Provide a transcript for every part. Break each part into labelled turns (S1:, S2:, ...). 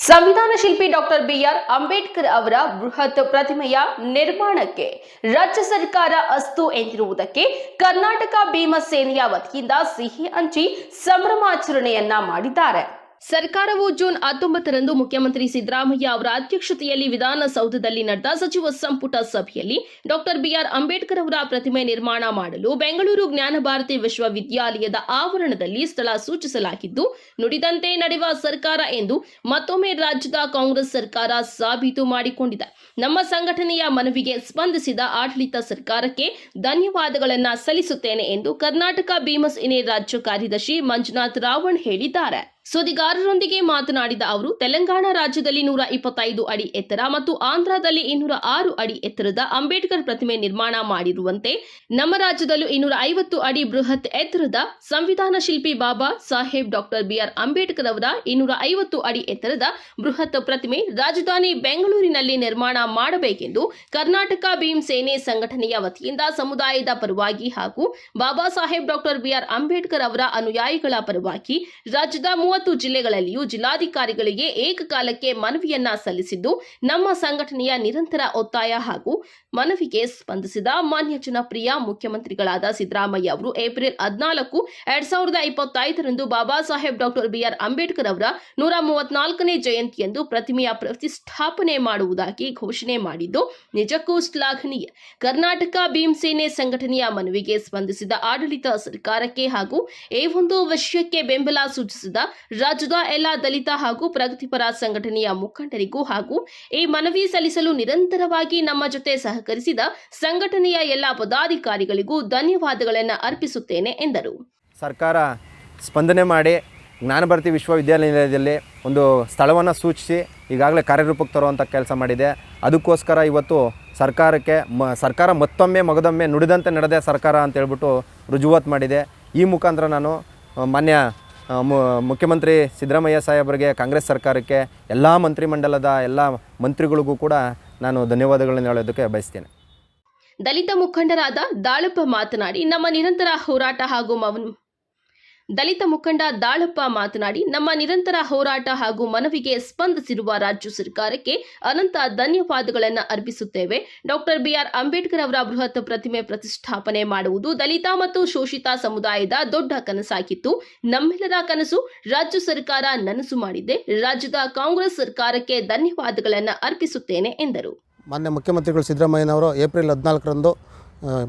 S1: ಸಂವಿಧಾನ ಶಿಲ್ಪಿ doctor B R Ambedkar ಅವರ ಬೃಹತ್ ಪ್ರತಿಮೆಯ ನಿರ್ಮಾಣಕ್ಕೆ ರಾಜ್ಯ ಸರ್ಕಾರ ಅಸ್ತು ಎಂದಿರುವುದಕ್ಕೆ ಕರ್ನಾಟಕ ಭೀಮಸೇನೆಯ ವತಿಯಿಂದ ಸಿಹಿ ಹಂಚಿ ಸಂಭ್ರಮಾಚರಣೆಯನ್ನ ಮಾಡಿದ್ದಾರೆ. ಸರ್ಕಾರವು ಜೂನ್ ಹತ್ತೊಂಬತ್ತರಂದು ಮುಖ್ಯಮಂತ್ರಿ ಸಿದ್ದರಾಮಯ್ಯ ಅವರ ಅಧ್ಯಕ್ಷತೆಯಲ್ಲಿ ವಿಧಾನಸೌಧದಲ್ಲಿ ನಡೆದ ಸಚಿವ ಸಂಪುಟ ಸಭೆಯಲ್ಲಿ ಡಾಕ್ಟರ್ ಬಿಆರ್ ಅಂಬೇಡ್ಕರ್ ಅವರ ಪ್ರತಿಮೆ ನಿರ್ಮಾಣ ಮಾಡಲು ಬೆಂಗಳೂರು ಜ್ಞಾನಭಾರತಿ ವಿಶ್ವವಿದ್ಯಾಲಯದ ಆವರಣದಲ್ಲಿ ಸ್ಥಳ ಸೂಚಿಸಲಾಗಿದ್ದು, ನುಡಿದಂತೆ ನಡೆಯುವ ಸರ್ಕಾರ ಎಂದು ಮತ್ತೊಮ್ಮೆ ರಾಜ್ಯದ ಕಾಂಗ್ರೆಸ್ ಸರ್ಕಾರ ಸಾಬೀತು ಮಾಡಿಕೊಂಡಿದೆ. ನಮ್ಮ ಸಂಘಟನೆಯ ಮನವಿಗೆ ಸ್ಪಂದಿಸಿದ ಆಡಳಿತ ಸರ್ಕಾರಕ್ಕೆ ಧನ್ಯವಾದಗಳನ್ನು ಸಲ್ಲಿಸುತ್ತೇನೆ ಎಂದು ಕರ್ನಾಟಕ ಭೀಮಸ್ ಇನೇ ರಾಜ್ಯ ಕಾರ್ಯದರ್ಶಿ ಮಂಜುನಾಥ್ ರಾವಣ್ ಹೇಳಿದ್ದಾರೆ. ಸುದ್ದಿಗಾರರೊಂದಿಗೆ ಮಾತನಾಡಿದ ಅವರು, ತೆಲಂಗಾಣ ರಾಜ್ಯದಲ್ಲಿ ನೂರ ಇಪ್ಪತ್ತೈದು ಅಡಿ ಎತ್ತರ ಮತ್ತು ಆಂಧ್ರದಲ್ಲಿ ಇನ್ನೂರ ಆರು ಅಡಿ ಎತ್ತರದ ಅಂಬೇಡ್ಕರ್ ಪ್ರತಿಮೆ ನಿರ್ಮಾಣ ಮಾಡಿರುವಂತೆ, ನಮ್ಮ ರಾಜ್ಯದಲ್ಲೂ ಇನ್ನೂರ ಐವತ್ತು ಅಡಿ ಬೃಹತ್ ಎತ್ತರದ ಸಂವಿಧಾನ ಶಿಲ್ಪಿ Baba Saheb doctor B R Ambedkar ಅವರ ಇನ್ನೂರ ಐವತ್ತು ಅಡಿ ಎತ್ತರದ ಬೃಹತ್ ಪ್ರತಿಮೆ ರಾಜಧಾನಿ ಬೆಂಗಳೂರಿನಲ್ಲಿ ನಿರ್ಮಾಣ ಮಾಡಬೇಕೆಂದು ಕರ್ನಾಟಕ ಭೀಮ್ ಸೇನೆ ಸಂಘಟನೆಯ ವತಿಯಿಂದ ಸಮುದಾಯದ ಪರವಾಗಿ ಹಾಗೂ Baba Saheb doctor B R Ambedkar ಅವರ ಅನುಯಾಯಿಗಳ ಪರವಾಗಿ ರಾಜ್ಯದ ಮೂವತ್ತು ಜಿಲ್ಲೆಗಳಲ್ಲಿಯೂ ಜಿಲ್ಲಾಧಿಕಾರಿಗಳಿಗೆ ಏಕಕಾಲಕ್ಕೆ ಮನವಿಯನ್ನ ಸಲ್ಲಿಸಿದ್ದು, ನಮ್ಮ ಸಂಘಟನೆಯ ನಿರಂತರ ಒತ್ತಾಯ ಹಾಗೂ ಮನವಿಗೆ ಸ್ಪಂದಿಸಿದ ಮಾನ್ಯ ಜನಪ್ರಿಯ ಮುಖ್ಯಮಂತ್ರಿಗಳಾದ ಸಿದ್ದರಾಮಯ್ಯ ಅವರು ಏಪ್ರಿಲ್ ಹದಿನಾಲ್ಕು, ಎರಡ್ ಸಾವಿರದ ಇಪ್ಪತ್ತೈದರಂದು Baba Saheb doctor B R Ambedkar ಅವರ ನೂರ ಮೂವತ್ನಾಲ್ಕನೇ ಜಯಂತಿಯಂದು ಪ್ರತಿಮೆಯ ಪ್ರತಿಷ್ಠಾಪನೆ ಮಾಡುವುದಾಗಿ ಘೋಷಣೆ ಮಾಡಿದ್ದು, ನಿಜಕ್ಕೂ ಶ್ಲಾಘನೀಯ. ಕರ್ನಾಟಕ ಭೀಮಸೇನೆ ಸಂಘಟನೆಯ ಮನವಿಗೆ ಸ್ಪಂದಿಸಿದ ಆಡಳಿತ ಸರ್ಕಾರಕ್ಕೆ ಹಾಗೂ ಈ ಒಂದು ವಿಷಯಕ್ಕೆ ಬೆಂಬಲ ಸೂಚಿಸಿದ ರಾಜ್ಯದ ಎಲ್ಲ ದಲಿತ ಹಾಗೂ ಪ್ರಗತಿಪರ ಸಂಘಟನೆಯ ಮುಖಂಡರಿಗೂ ಹಾಗೂ ಈ ಮನವಿ ಸಲ್ಲಿಸಲು ನಿರಂತರವಾಗಿ ನಮ್ಮ ಜೊತೆ ಸಹಕರಿಸಿದ ಸಂಘಟನೆಯ ಎಲ್ಲ ಪದಾಧಿಕಾರಿಗಳಿಗೂ ಧನ್ಯವಾದಗಳನ್ನು ಅರ್ಪಿಸುತ್ತೇನೆ ಎಂದರು.
S2: ಸರ್ಕಾರ ಸ್ಪಂದನೆ ಮಾಡಿ ಜ್ಞಾನಭಾರತಿ ವಿಶ್ವವಿದ್ಯಾನಿಲಯದಲ್ಲಿ ಒಂದು ಸ್ಥಳವನ್ನು ಸೂಚಿಸಿ ಈಗಾಗಲೇ ಕಾರ್ಯರೂಪಕ್ಕೆ ತರುವಂಥ ಕೆಲಸ ಮಾಡಿದೆ. ಅದಕ್ಕೋಸ್ಕರ ಇವತ್ತು ಸರ್ಕಾರಕ್ಕೆ ಮ, ಸರ್ಕಾರ ಮತ್ತೊಮ್ಮೆ ಮಗದೊಮ್ಮೆ ನುಡಿದಂತೆ ನಡೆದ ಸರ್ಕಾರ ಅಂತ ಹೇಳ್ಬಿಟ್ಟು ರುಜುವಾತ್ ಮಾಡಿದೆ. ಈ ಮುಖಾಂತರ ನಾನು ಮಾನ್ಯ ಮುಖ್ಯಮಂತ್ರಿ ಸಿದ್ದರಾಮಯ್ಯ ಸಾಹೇಬರಿಗೆ, ಕಾಂಗ್ರೆಸ್ ಸರ್ಕಾರಕ್ಕೆ, ಎಲ್ಲ ಮಂತ್ರಿಮಂಡಲದ ಎಲ್ಲ ಮಂತ್ರಿಗಳಿಗೂ ಕೂಡ ನಾನು ಧನ್ಯವಾದಗಳನ್ನು ಹೇಳೋದಕ್ಕೆ ಬಯಸ್ತೇನೆ.
S1: ದಲಿತ ಮುಖಂಡರಾದ ದಾಳಪ್ಪ ಮಾತನಾಡಿ, ನಮ್ಮ ನಿರಂತರ ಹೋರಾಟ ಹಾಗೂ ದಲಿತ ಮುಖಂಡ ದಾಳಪ್ಪ ಮಾತನಾಡಿ, ನಮ್ಮ ನಿರಂತರ ಹೋರಾಟ ಹಾಗೂ ಮನವಿಗೆ ಸ್ಪಂದಿಸಿರುವ ರಾಜ್ಯ ಸರ್ಕಾರಕ್ಕೆ ಅನಂತ ಧನ್ಯವಾದಗಳನ್ನು ಅರ್ಪಿಸುತ್ತೇವೆ. Doctor B R. ಅಂಬೇಡ್ಕರ್ ಅವರ ಬೃಹತ್ ಪ್ರತಿಮೆ ಪ್ರತಿಷ್ಠಾಪನೆ ಮಾಡುವುದು ದಲಿತ ಮತ್ತು ಶೋಷಿತ ಸಮುದಾಯದ ದೊಡ್ಡ ಕನಸಾಗಿತ್ತು. ನಮ್ಮೆಲ್ಲರ ಕನಸು ರಾಜ್ಯ ಸರ್ಕಾರ ನನಸು ಮಾಡಿದೆ. ರಾಜ್ಯದ ಕಾಂಗ್ರೆಸ್ ಸರ್ಕಾರಕ್ಕೆ ಧನ್ಯವಾದಗಳನ್ನು ಅರ್ಪಿಸುತ್ತೇನೆ ಎಂದರು.
S3: ಮಾನ್ಯ ಮುಖ್ಯಮಂತ್ರಿಗಳು ಸಿದ್ದರಾಮಯ್ಯನವರು ಏಪ್ರಿಲ್ ಹದಿನಾಲ್ಕರಂದು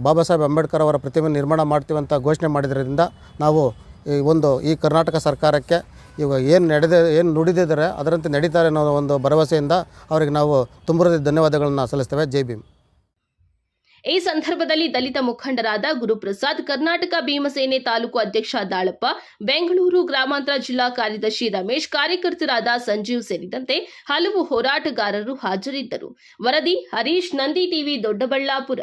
S3: ಬಾಬಾ ಸಾಹೇಬ್ ಅಂಬೇಡ್ಕರ್ ಅವರ ಪ್ರತಿಮೆ ನಿರ್ಮಾಣ ಮಾಡ್ತೀವಂತ ಘೋಷಣೆ ಮಾಡಿದ್ರಿಂದ ನಾವು ಈ ಒಂದು ಈ ಕರ್ನಾಟಕ ಸರ್ಕಾರಕ್ಕೆ ಇವಾಗ ಏನು ನಡೆದ ಏನು ನುಡಿದಿದ್ದಾರೆ ಅದರಂತೆ ನಡೀತಾರೆ ಅನ್ನೋ ಒಂದು ಭರವಸೆಯಿಂದ ಅವರಿಗೆ ನಾವು ತುಂಬ ಧನ್ಯವಾದಗಳನ್ನು ಸಲ್ಲಿಸ್ತೇವೆ. ಜೈ ಭೀಮ್.
S1: ಈ ಸಂದರ್ಭದಲ್ಲಿ ದಲಿತ ಮುಖಂಡರಾದ ಗುರುಪ್ರಸಾದ್, ಕರ್ನಾಟಕ ಭೀಮಸೇನೆ ತಾಲೂಕು ಅಧ್ಯಕ್ಷ ದಾಳಪ್ಪ, ಬೆಂಗಳೂರು ಗ್ರಾಮಾಂತರ ಜಿಲ್ಲಾ ಕಾರ್ಯದರ್ಶಿ ರಮೇಶ್, ಕಾರ್ಯಕರ್ತರಾದ ಸಂಜೀವ್ ಸೇರಿದಂತೆ ಹಲವು ಹೋರಾಟಗಾರರು ಹಾಜರಿದ್ದರು. ವರದಿ ಹರೀಶ್, ನಂದಿ ಟಿವಿ, ದೊಡ್ಡಬಳ್ಳಾಪುರ.